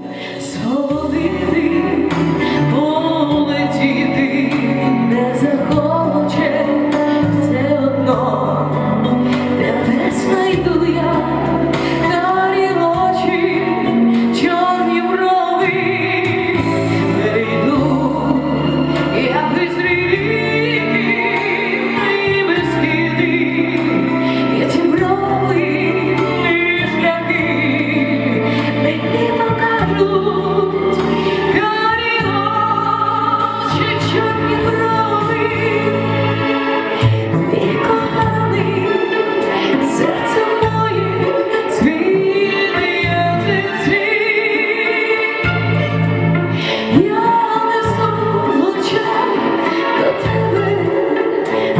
So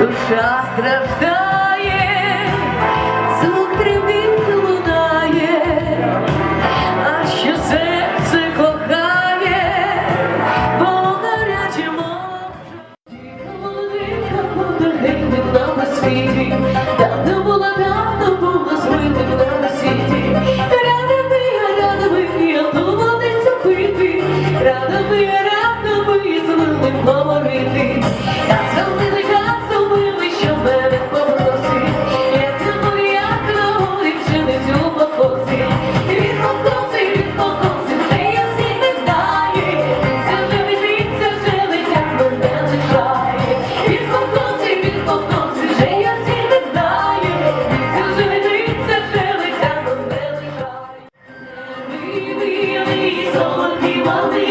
душа страждає, звук трембіт лунає, а що серце кохає, бо гаряче може. Молодика буде на світі, давно була, давно була звитим на світі. Рада би, рада би, я доводиться пити, рада би, рада би, з милим говорити. only one be.